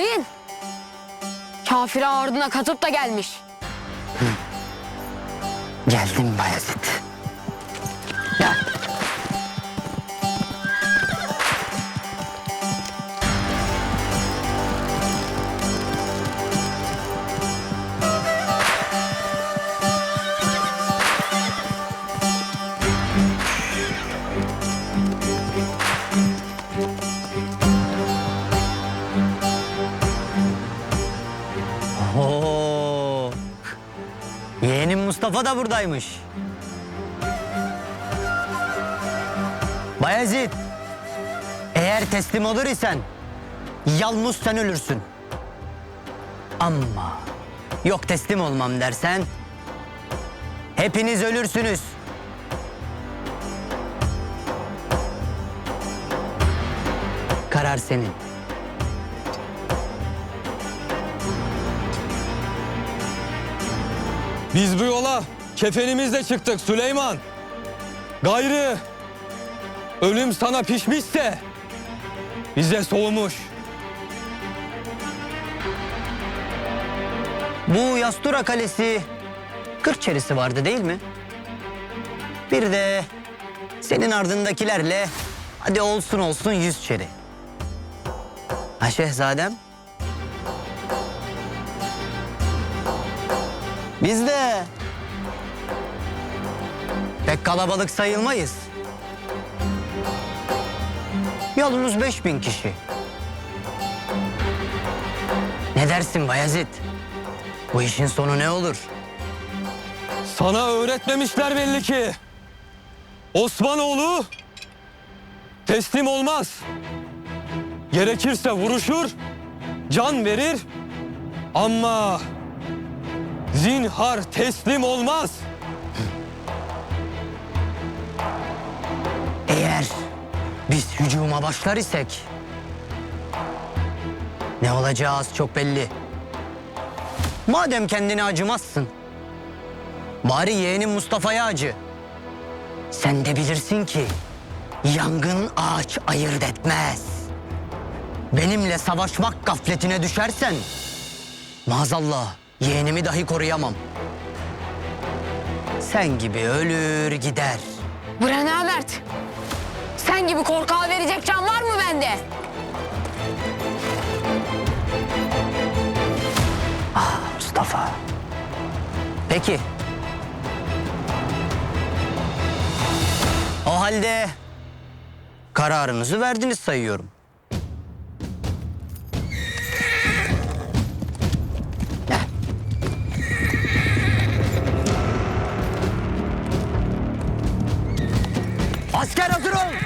Hain. Kafire ardına katıp da gelmiş. Geldim Bayezid. Yeğenim Mustafa da buradaymış. Bayezid, eğer teslim olur isen yalnız sen ölürsün. Ama yok teslim olmam dersen hepiniz ölürsünüz. Karar senin. Biz bu yola kefenimizle çıktık Süleyman. Gayrı ölüm sana pişmişse bize soğumuş. Bu Yastura Kalesi 40 çerisi vardı değil mi? Bir de senin ardındakilerle hadi olsun olsun 100 çeri. Ha şehzadem? Biz de pek kalabalık sayılmayız. Yolumuz 5000 kişi. Ne dersin Bayezid? Bu işin sonu ne olur? Sana öğretmemişler belli ki. Osmanoğlu teslim olmaz. Gerekirse vuruşur, can verir ama zinhar teslim olmaz. Eğer biz hücuma başlar isek ne olacağı az çok belli. Madem kendine acımazsın, bari yeğenin Mustafa'ya acı. Sen de bilirsin ki yangın ağaç ayırt etmez. Benimle savaşmak gafletine düşersen maazallah yeğenimi dahi koruyamam. Sen gibi ölür gider. Bre Mert. Sen gibi korkağa verecek can var mı bende? Mustafa. Peki. O halde kararınızı verdiniz sayıyorum. Asker hazır ol.